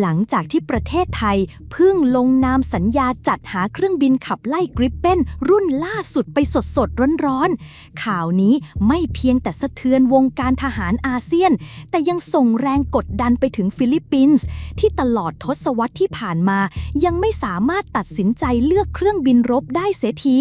หลังจากที่ประเทศไทยเพิ่งลงนามสัญญาจัดหาเครื่องบินขับไล่กริปเป้นรุ่นล่าสุดไปสดสดๆร้อนๆ ข่าวนี้ไม่เพียงแต่สะเทือนวงการทหารอาเซียน แต่ยังส่งแรงกดดันไปถึงฟิลิปปินส์ที่ตลอดทศวรรษที่ผ่านมา ยังไม่สามารถตัดสินใจเลือกเครื่องบินรบได้เสียที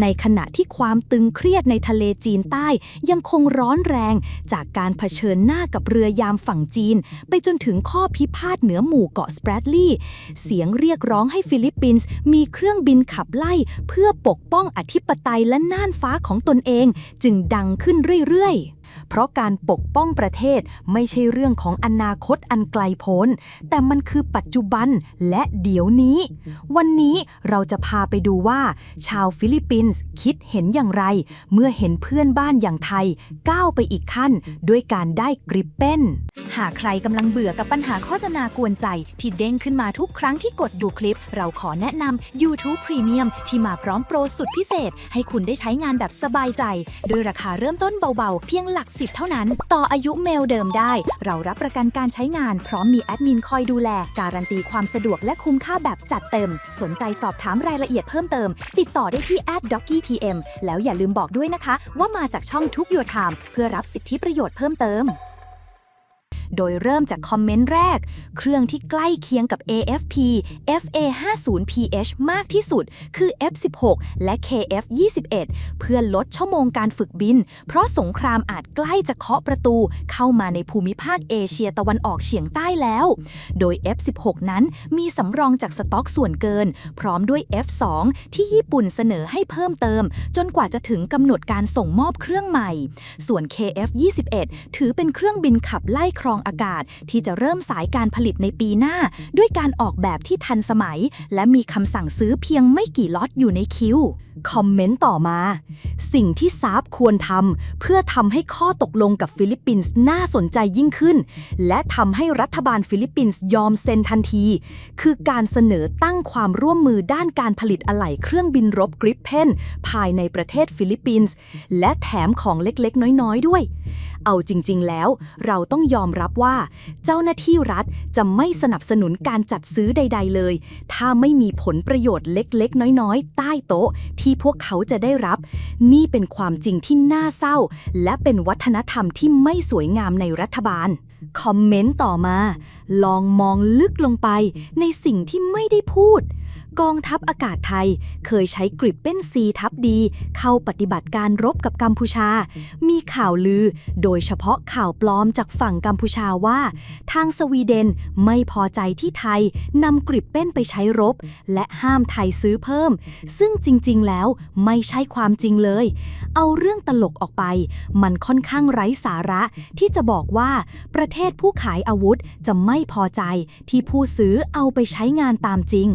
ในขณะที่ความตึงเครียดในทะเลจีนใต้ยังคงร้อนแรงจากการเผชิญหน้ากับเรือยามฝั่งจีน ไปจนถึงข้อพิพาทเหนือหมู่เกาะสเปรดลีย์เสียงเรียกร้องให้ฟิลิปปินส์มีเครื่องบินขับไล่ เพื่อปกป้องอธิปไตยและน่านฟ้าของตนเอง จึงดังขึ้นเรื่อยๆ เพราะการปกป้องประเทศไม่ใช่เรื่องของอนาคตอันไกลโพ้น แต่มันคือปัจจุบันและเดี๋ยวนี้ วันนี้เราจะพาไปดูว่า ชาวฟิลิปปินส์คิดเห็นอย่างไร เมื่อเห็นเพื่อนบ้านอย่างไทย ก้าวไปอีกขั้น ด้วยการได้กริปเป้น หากใครกำลังเบื่อกับปัญหาโฆษณากวนใจ ที่เด้งขึ้นมาทุกครั้งที่กดดูคลิป เราขอแนะนำ YouTube Premium ที่มาพร้อมโปรสุดพิเศษ ให้คุณได้ใช้งานแบบสบายใจ โดยราคาเริ่มต้นเบาๆ เพียงหลักสิบเท่านั้น ต่ออายุเมลเดิมได้ เรารับประกันการใช้งาน พร้อมมีแอดมินคอยดูแล การันตีความสะดวกและคุ้มค่าแบบจัดเต็ม สนใจสอบถามรายละเอียดเพิ่มเติม ติดต่อได้ที่ @dockypm แล้วอย่าลืมบอกด้วยนะคะ ว่ามาจากช่องทุกยูทูบเพื่อรับสิทธิประโยชน์เพิ่มเติม โดยเริ่มจากคอมเมนต์แรก เครื่องที่ใกล้เคียงกับ AFP FA50PH มากที่สุด คือ F16 และ KF21 เพื่อลดชั่วโมงการฝึกบิน เพราะสงครามอาจใกล้จะเคาะประตูเข้ามาในภูมิภาคเอเชียตะวันออกเฉียงใต้แล้ว โดย F16 นั้นมีสำรองจากสต็อกส่วนเกิน พร้อมด้วย F2 ที่ญี่ปุ่นเสนอให้เพิ่มเติม จนกว่าจะถึงกำหนดการส่งมอบเครื่องใหม่ ส่วน KF21 ถือเป็นเครื่องบินขับไล่ครองอากาศ ที่จะเริ่มสายการผลิตในปีหน้า ด้วยการออกแบบที่ทันสมัย และมีคำสั่งซื้อเพียงไม่กี่ล็อตอยู่ในคิวคอมเมนต์ต่อมา สิ่งที่ซาบควรทำเพื่อทำให้ข้อตกลงกับฟิลิปปินส์น่าสนใจยิ่งขึ้น และทำให้รัฐบาลฟิลิปปินส์ยอมเซ็นทันที คือการเสนอตั้งความร่วมมือด้านการผลิตอะไหล่เครื่องบินรบกริปเพนภายในประเทศฟิลิปปินส์และแถมของเล็กๆ น้อยๆ ด้วย เอาจริง ๆ แล้ว เราต้องยอมรับว่า เจ้าหน้าที่รัฐจะไม่สนับสนุนการจัดซื้อใด ๆ เลย ถ้าไม่มีผลประโยชน์เล็กๆ น้อยๆ ใต้โต๊ะที่พวกเขาจะได้รับ นี่เป็นความจริงที่น่าเศร้า และเป็นวัฒนธรรมที่ไม่สวยงามในรัฐบาล คอมเมนต์ต่อมา ลองมองลึกลงไปในสิ่งที่ไม่ได้พูด กองทัพอากาศไทย เคยใช้กริปเป็นซีทับดี เข้าปฏิบัติการรบกับกัมพูชา มีข่าวลือ โดยเฉพาะข่าวปลอมจากฝั่งกัมพูชาว่า ทางสวีเดนไม่พอใจที่ไทยนำกริปเป็นไปใช้รบ และห้ามไทยซื้อเพิ่ม ซึ่งจริง ๆ แล้วไม่ใช่ความจริงเลย เอาเรื่องตลกออกไป มันค่อนข้างไร้สาระที่จะบอกว่าประเทศผู้ขายอาวุธจะไม่พอใจที่ผู้ซื้อเอาไปใช้งานตามจริง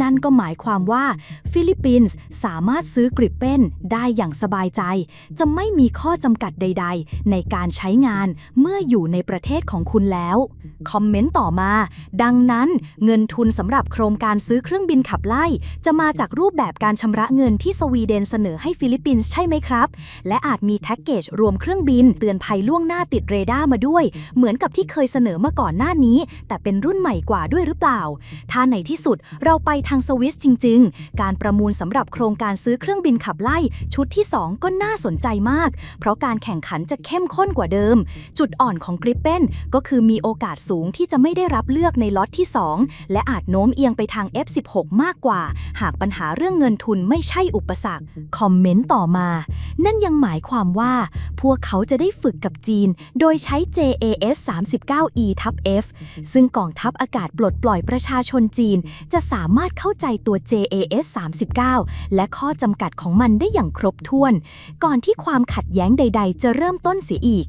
นั่นก็หมายความว่า ฟิลิปปินส์สามารถซื้อกริปเป็นได้อย่างสบายใจ จะไม่มีข้อจำกัดใด ๆ ในการใช้งานเมื่ออยู่ในประเทศของคุณแล้ว คอมเมนต์ต่อมา ดังนั้นเงินทุนสำหรับโครงการซื้อเครื่องบินขับไล่ จะมาจากรูปแบบการชำระเงินที่สวีเดนเสนอให้ฟิลิปปินส์ใช่ไหมครับ และอาจมีแท็กเกจรวมเครื่องบินเตือนภัยล่วงหน้าติดเรดาร์มาด้วย เหมือนกับที่เคยเสนอมาก่อนหน้านี้ แต่เป็นรุ่นใหม่กว่าด้วยหรือเปล่า ถ้าในที่สุดเราไปทางสวิสจริง ๆ การประมูลสำหรับโครงการซื้อเครื่องบินขับไล่ ชุดที่ 2 ก็น่าสนใจมาก เพราะการแข่งขันจะเข้มข้นกว่าเดิม จุดอ่อนของกริปเปนก็คือมีโอกาสสูงที่จะไม่ได้รับเลือกในล็อตที่ 2 และอาจโน้มเอียงไปทาง F16 มากกว่า หากปัญหาเรื่องเงินทุนไม่ใช่อุปสรรคคอมเมนต์ต่อมา นั่นยังหมายความว่า พวกเขาจะได้ฝึกกับจีน โดยใช้ JAS 39E ทับ F ซึ่งกองทัพอากาศปลดปล่อยประชาชนจีน จะสามารถเข้าใจตัว JAS 39 และข้อจำกัดของมันได้อย่างครบถ้วน ก่อนที่ความขัดแย้งใด ๆ จะเริ่มต้นเสียอีก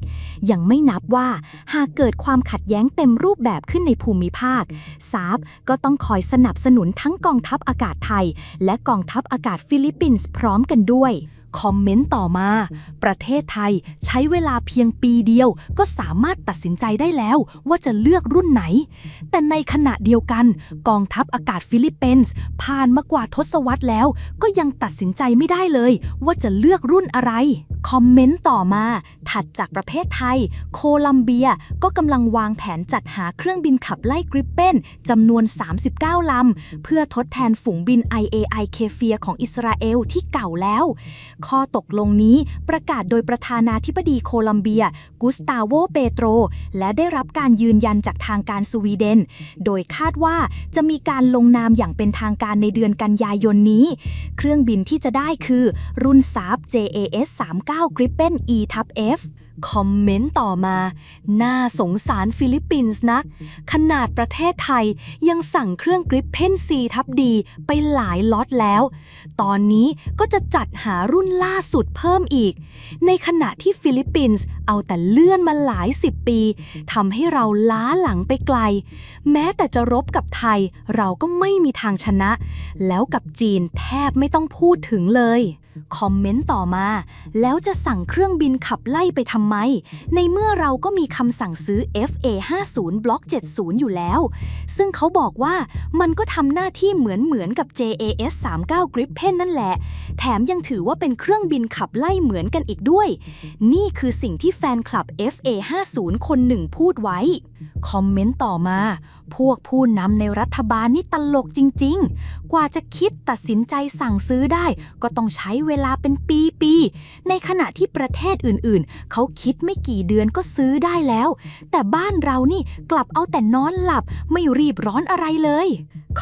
ยังไม่นับว่า หากเกิดความขัดแย้งเต็มรูปแบบขึ้นในภูมิภาคซาบก็ต้องคอยสนับสนุนทั้งกองทัพอากาศไทย และกองทัพอากาศฟิลิปปินส์พร้อมกันด้วย คอมเมนต์ต่อมา ประเทศไทยใช้เวลาเพียงปีเดียว ก็สามารถตัดสินใจได้แล้วว่าจะเลือกรุ่นไหน แต่ในขณะเดียวกัน กองทัพอากาศฟิลิปปินส์ผ่านมากว่าทศวรรษแล้ว ก็ยังตัดสินใจไม่ได้เลย ว่าจะเลือกรุ่นอะไร คอมเมนต์ต่อมา ถัดจากประเภทไทย โคลัมเบียก็กำลังวางแผนจัดหาเครื่องบินขับไล่กริปเปนจำนวน 39 ลำ เพื่อทดแทนฝูงบิน IAI เคเฟียของอิสราเอลที่เก่าแล้วข้อตกลงนี้ประกาศโดยประธานาธิบดีโคลัมเบีย กุสตาโว เปโตร และได้รับการยืนยันจากทางการสวีเดน โดยคาดว่าจะมีการลงนามอย่างเป็นทางการในเดือนกันยายนนี้ เครื่องบินที่จะได้คือรุ่นซาบ JAS 39 Gripen E ทับ F คอมเมนต์ต่อมา น่าสงสารฟิลิปปินส์นัก ขนาดประเทศไทยยังสั่งเครื่องกริปเพนซีทับดีไปหลายล็อตแล้ว ตอนนี้ก็จะจัดหารุ่นล่าสุดเพิ่มอีก ในขณะที่ฟิลิปปินส์เอาแต่เลื่อนมาหลายสิบปีทำให้เราล้าหลังไปไกล แม้แต่จะรบกับไทยเราก็ไม่มีทางชนะ แล้วกับจีนแทบไม่ต้องพูดถึงเลย คอมเมนต์ต่อมา แล้วจะสั่งเครื่องบินขับไล่ไปทำไม ในเมื่อเราก็มีคำสั่งซื้อ FA50 Block 70 อยู่แล้ว ซึ่งเขาบอกว่ามันก็ทำหน้าที่เหมือนเหมือนกับ JAS 39 Gripen นั่นแหละ แถมยังถือว่าเป็นเครื่องบินขับไล่เหมือนกันอีกด้วย นี่คือสิ่งที่แฟนคลับ FA50 คนหนึ่งพูดไว้ คอมเมนต์ต่อมา พวกผู้นำในรัฐบาลนี่ตลกจริง ๆ กว่าจะคิดตัดสินใจสั่งซื้อได้ก็ต้องใช้เวลาเป็นปีๆ ในขณะที่ประเทศอื่นๆ เขาคิดไม่กี่เดือนก็ซื้อได้แล้ว แต่บ้านเรานี่กลับเอาแต่นอนหลับไม่รีบร้อนอะไรเลย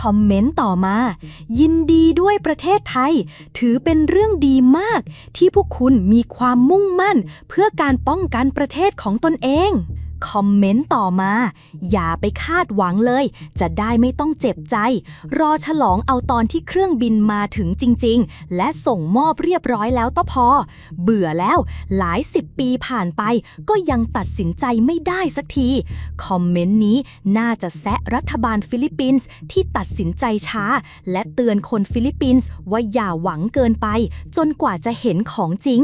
คอมเมนต์ต่อมา ยินดีด้วยประเทศไทย ถือเป็นเรื่องดีมาก ที่พวกคุณมีความมุ่งมั่น เพื่อการป้องกันประเทศของตนเอง คอมเมนต์ต่อมา อย่าไปคาดหวังเลย จะได้ไม่ต้องเจ็บใจ รอฉลองเอาตอนที่เครื่องบินมาถึงจริง ๆ และส่งมอบเรียบร้อยแล้วก็พอ เบื่อแล้วหลายสิบปีผ่านไป ก็ยังตัดสินใจไม่ได้สักที คอมเมนต์นี้น่าจะแซะรัฐบาลฟิลิปปินส์ที่ตัดสินใจช้า และเตือนคนฟิลิปปินส์ว่าอย่าหวังเกินไป จนกว่าจะเห็นของจริง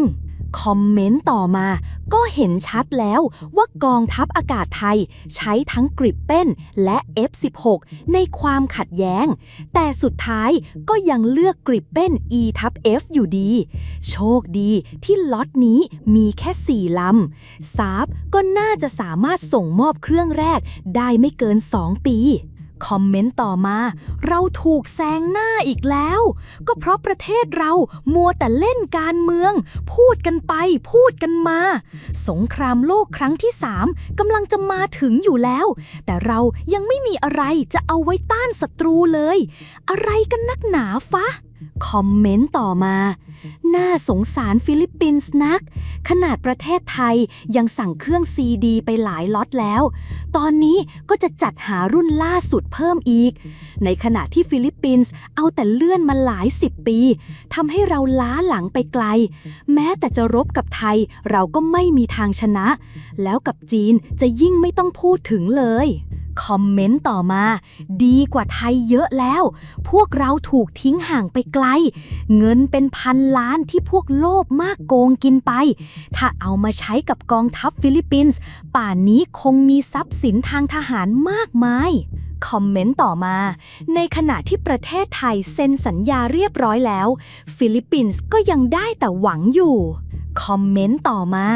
คอมเมนต์ต่อมา ก็เห็นชัดแล้วว่ากองทัพอากาศไทยใช้ทั้งกริปเป้นและ F16 ในความขัดแย้ง แต่สุดท้ายก็ยังเลือกกริปเป้น E ทับ F อยู่ดี โชคดีที่ล็อตนี้มีแค่ 4 ลำซาบก็น่าจะสามารถส่งมอบเครื่องแรกได้ไม่เกิน 2 ปี คอมเมนต์ต่อมา เราถูกแซงหน้าอีกแล้ว ก็เพราะประเทศเรามัวแต่เล่นการเมือง พูดกันไปพูดกันมา สงครามโลกครั้งที่สามกำลังจะมาถึงอยู่แล้ว แต่เรายังไม่มีอะไรจะเอาไว้ต้านศัตรูเลย อะไรกันนักหนาฟะ คอมเมนต์ต่อมา น่าสงสารฟิลิปปินส์นัก ขนาดประเทศไทยยังสั่งเครื่องซีดีไปหลายล็อตแล้ว ตอนนี้ก็จะจัดหารุ่นล่าสุดเพิ่มอีก ในขณะที่ฟิลิปปินส์เอาแต่เลื่อนมาหลายสิบปีทำให้เราล้าหลังไปไกล แม้แต่จะรบกับไทยเราก็ไม่มีทางชนะ แล้วกับจีนจะยิ่งไม่ต้องพูดถึงเลย คอมเมนต์ต่อมา ดีกว่าไทยเยอะแล้ว พวกเราถูกทิ้งห่างไปไกล เงินเป็นพันล้านที่พวกโลภมากโกงกินไป ถ้าเอามาใช้กับกองทัพฟิลิปปินส์ ป่านนี้คงมีทรัพย์สินทางทหารมากมายคอมเมนต์ต่อมา ในขณะที่ประเทศไทยเซ็นสัญญาเรียบร้อยแล้ว ฟิลิปปินส์ก็ยังได้แต่หวังอยู่ คอมเมนต์ต่อมา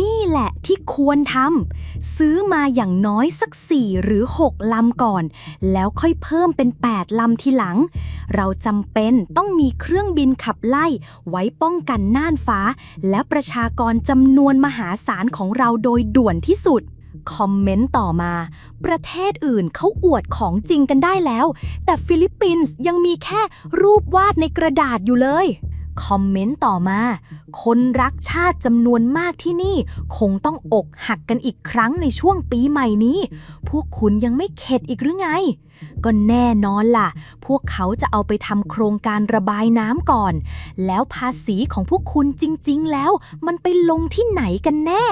นี่แหละที่ควรทำซื้อมาอย่างน้อยสัก 4 หรือ 6 ลำก่อน แล้วค่อยเพิ่มเป็น 8 ลำทีหลัง เราจำเป็นต้องมีเครื่องบินขับไล่ ไว้ป้องกันน่านฟ้า และประชากรจำนวนมหาศาลของเราโดยด่วนที่สุดคอมเมนต์ต่อมา ประเทศอื่นเขาอวดของจริงกันได้แล้ว แต่ฟิลิปปินส์ยังมีแค่รูปวาดในกระดาษอยู่เลย คอมเมนต์ต่อมา คนรักชาติจำนวนมากที่นี่คงต้องอกหักกันอีกครั้งในช่วงปีใหม่นี้ พวกคุณยังไม่เข็ดอีกหรือไง ก็แน่นอนล่ะ พวกเขาจะเอาไปทำโครงการระบายน้ำก่อน แล้วภาษีของพวกคุณจริง ๆ แล้ว มันไปลงที่ไหนกันแน่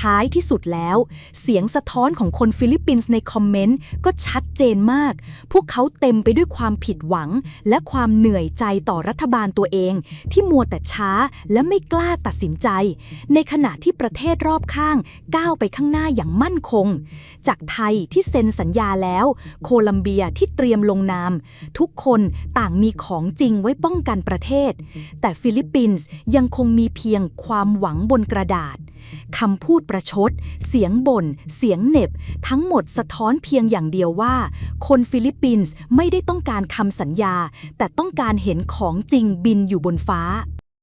ท้ายที่สุดแล้ว เสียงสะท้อนของคนฟิลิปปินส์ในคอมเมนต์ก็ชัดเจนมาก พวกเขาเต็มไปด้วยความผิดหวัง และความเหนื่อยใจต่อรัฐบาลตัวเอง ที่มัวแต่ช้าและไม่กล้าตัดสินใจ ในขณะที่ประเทศรอบข้างก้าวไปข้างหน้าอย่างมั่นคง จากไทยที่เซ็นสัญญาแล้ว โคลัมเบียที่เตรียมลงนาม ทุกคนต่างมีของจริงไว้ป้องกันประเทศ แต่ฟิลิปปินส์ยังคงมีเพียงความหวังบนกระดาษคำพูดประชด เสียงบ่น เสียงเหน็บ ทั้งหมดสะท้อนเพียงอย่างเดียวว่า คนฟิลิปปินส์ไม่ได้ต้องการคำสัญญา แต่ต้องการเห็นของจริงบินอยู่บนฟ้า